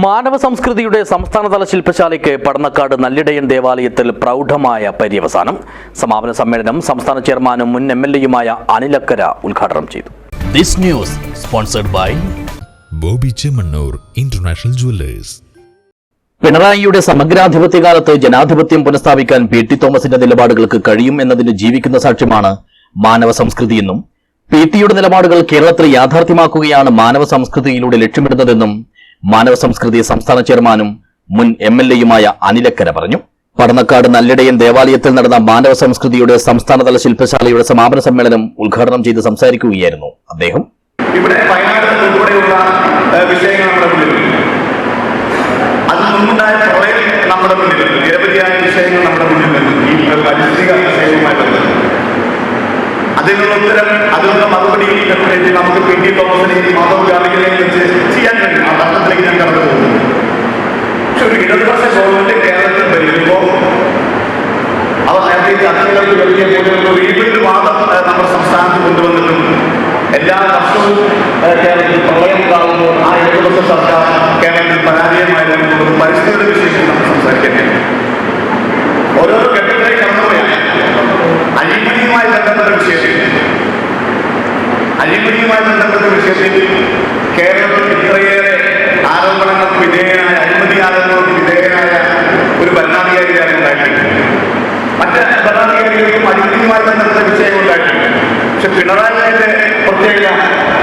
മാനവ സംസ്കൃതിയുടെ സംസ്ഥാനതല ശില്പശാലയ്ക്ക് പടന്നക്കാട് നല്ലിടയൻ ദേവാലയത്തിൽ പ്രൗഢമായ പര്യവസാനം. സമാപന സമ്മേളനം സംസ്ഥാന ചെയർമാനും മുൻ എം എൽ എയുമായ അനിലക്കര ഉദ്ഘാടനം ചെയ്തു. This news sponsored by Bobby Chemmanur international jewellers. പിണറായിയുടെ സമഗ്രാധിപത്യകാലത്ത് ജനാധിപത്യം പുനഃസ്ഥാപിക്കാൻ പി ടി തോമസിന്റെ നിലപാടുകൾക്ക് കഴിയും എന്നതിന് ജീവിക്കുന്ന സാക്ഷ്യമാണ് മാനവ സംസ്കൃതിയെന്നും പി ടിയുടെ നിലപാടുകൾ കേരളത്തിൽ യാഥാർത്ഥ്യമാക്കുകയാണ് മാനവ സംസ്കൃതിയിലൂടെ ലക്ഷ്യമിടുന്നതെന്നും മാനവ സംസ്കൃതി സംസ്ഥാന ചെയർമാനും മുൻ എം എൽ എയുമായ അനിലക്കര പറഞ്ഞു. പടന്നക്കാട് നല്ലിടയൻ ദേവാലയത്തിൽ നടന്ന മാനവ സംസ്കൃതിയുടെ സംസ്ഥാനതല ശില്പശാലയുടെ സമാപന സമ്മേളനം ഉദ്ഘാടനം ചെയ്ത് സംസാരിക്കുകയായിരുന്നു അദ്ദേഹം. ഇവിടെ അതിനുള്ള ഉത്തരം അതിനുള്ള മറുപടി നമുക്ക് പി ടി തോമസിനെയും മാധവ് ഗാർഗിനെയും വെച്ച് ചെയ്യാൻ ഇടതുപക്ഷ ഗവൺമെന്റ് കേരളത്തിൽ വരുമ്പോൾ അവർ നേരത്തെ ചർച്ചകൾക്ക് വലിയ വീണ്ടും വാദം നമ്മുടെ സംസ്ഥാനത്ത് കൊണ്ടുവന്നിട്ടും എല്ലാ വർഷവും കേരളത്തിൽ പ്രളയം ഉണ്ടാകുമ്പോൾ ആ ഇടതുപക്ഷ സർക്കാർ കേരളത്തിൽ പരാജയമായതിനുള്ള പരിസ്ഥിതിയുടെ വിശേഷം നമ്മൾ സംസാരിക്കേണ്ടത് ഓരോരോ ഘട്ടത്തിലേക്ക് കടന്നുപോയാണ് അഴിമതിയുമായി ബന്ധപ്പെട്ട വിഷയത്തിൽ അഴിമതിയുമായി ബന്ധപ്പെട്ട വിഷയത്തിൽ കേരളത്തിൽ ഇത്രയേറെ പിണറായിയുടെ പ്രത്യേകത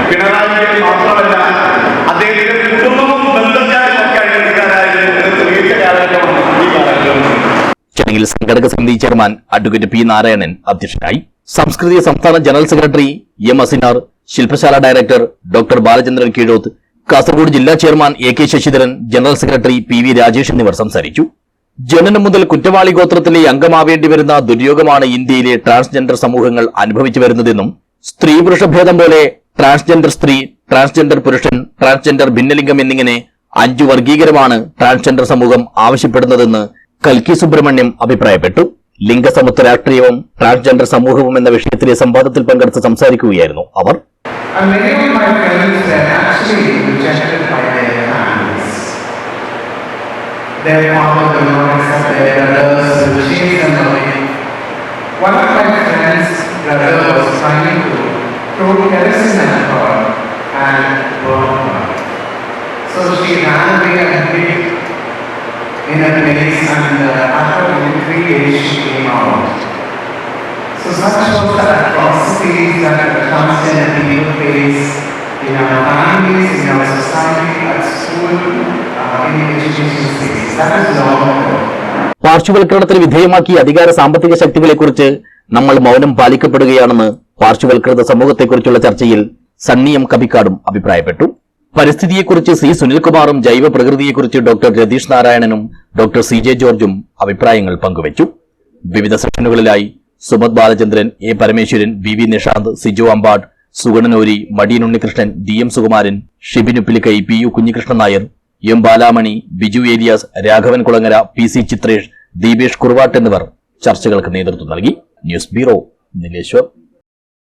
പിണറായിയുടെ മാത്രമല്ല അദ്ദേഹത്തിന്റെ കുടുംബവും ചടങ്ങിൽ സംഘടക സമിതി ചെയർമാൻ അഡ്വക്കേറ്റ് പി നാരായണൻ അധ്യക്ഷനായി സംസ്കൃതി സംസ്ഥാന ജനറൽ സെക്രട്ടറി എം അസിനാർ ശില്പശാല ഡയറക്ടർ ഡോക്ടർ ബാലചന്ദ്രൻ കീഴോത്ത് കാസർഗോഡ് ജില്ലാ chairman A K Sasidharan general secretary P V Rajesh എന്നിവർ സംസാരിച്ചു. ജനനം മുതൽ കുറ്റവാളി ഗോത്രത്തിലെ അംഗമാവേണ്ടി വരുന്ന ദുര്യോഗമാണ് ഇന്ത്യയിലെ ട്രാൻസ്ജെൻഡർ സമൂഹങ്ങൾ അനുഭവിച്ചു വരുന്നതെന്നും സ്ത്രീ പുരുഷ ഭേദം പോലെ ട്രാൻസ്ജെൻഡർ സ്ത്രീ ട്രാൻസ്ജെൻഡർ പുരുഷൻ ട്രാൻസ്ജെൻഡർ ഭിന്നലിംഗം എന്നിങ്ങനെ അഞ്ചു വർഗീകരമാണ് ട്രാൻസ്ജെൻഡർ സമൂഹം ആവശ്യപ്പെടുന്നതെന്ന് കൽക്കി സുബ്രഹ്മണ്യം അഭിപ്രായപ്പെട്ടു ലിംഗസമത്വ രാഷ്ട്രീയവും ട്രാൻസ്ജെൻഡർ സമൂഹവും എന്ന വിഷയത്തിലെ സംവാദത്തിൽ പങ്കെടുത്ത് സംസാരിക്കുകയായിരുന്നു അവർ. One of my friends' brother was trying to throw kerosene at her and burn her. So she ran away and hid in a place and uh, after only three days she came out. So such was the atrocities that the transgender people face in our families, in our society, at school, uh, in the education space. That is long ago. പാർശ്വവൽക്കരണത്തിന് വിധേയമാക്കിയ അധികാര സാമ്പത്തിക ശക്തികളെക്കുറിച്ച് നമ്മൾ മൗനം പാലിക്കപ്പെടുകയാണെന്ന് പാർശ്വവൽകൃത സമൂഹത്തെക്കുറിച്ചുള്ള ചർച്ചയിൽ സണ്ണിയം കബിക്കാടും അഭിപ്രായപ്പെട്ടു. പരിസ്ഥിതിയെക്കുറിച്ച് C. സുനിൽകുമാറും ജൈവ പ്രകൃതിയെക്കുറിച്ച് ഡോക്ടർ രതീഷ് നാരായണനും ഡോക്ടർ സി. ജെ. ജോർജും അഭിപ്രായങ്ങൾ പങ്കുവച്ചു. വിവിധ സെഷനുകളിലായി Sumath Balachandran A. Parameswaran V. V. Nishanth Siju Ambat സുഗണനൂരി Madiyan Unnikrishnan D. M. Sukumaran ഷിബിനുപ്പിലിക്കൈ P. U. Kunhikrishnan Nair M. Balamani Biju Elias Raghavan Kulangara P. C. Chithresh Deepesh Kuruvatt എന്നിവർ ചർച്ചകൾക്ക് നേതൃത്വം നൽകി. News bureau నిలేశ్వర్